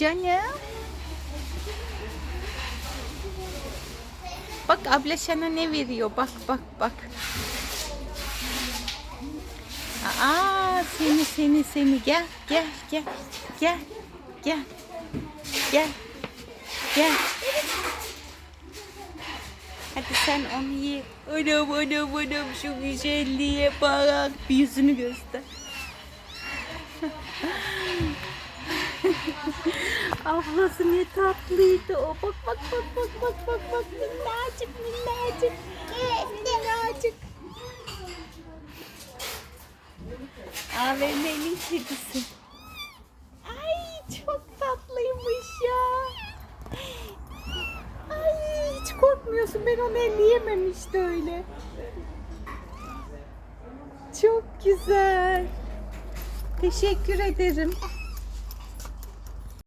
Canım. Bak abla sana ne veriyor? Bak bak bak. Aa seni seni seni gel gel gel gel gel gel gel. Hadi sen onu ye. Anam anam anam şu güzelliğe bak. Bir yüzünü göster. Ablası ne tatlıydı o. Bak bak bak bak bak bak bak minnacık minnacık. Minnacık. AVM'nin kedisi. Ay çok tatlıymış ya. Ay hiç korkmuyorsun. Ben onu elleyemem işte öyle. Çok güzel. Teşekkür ederim.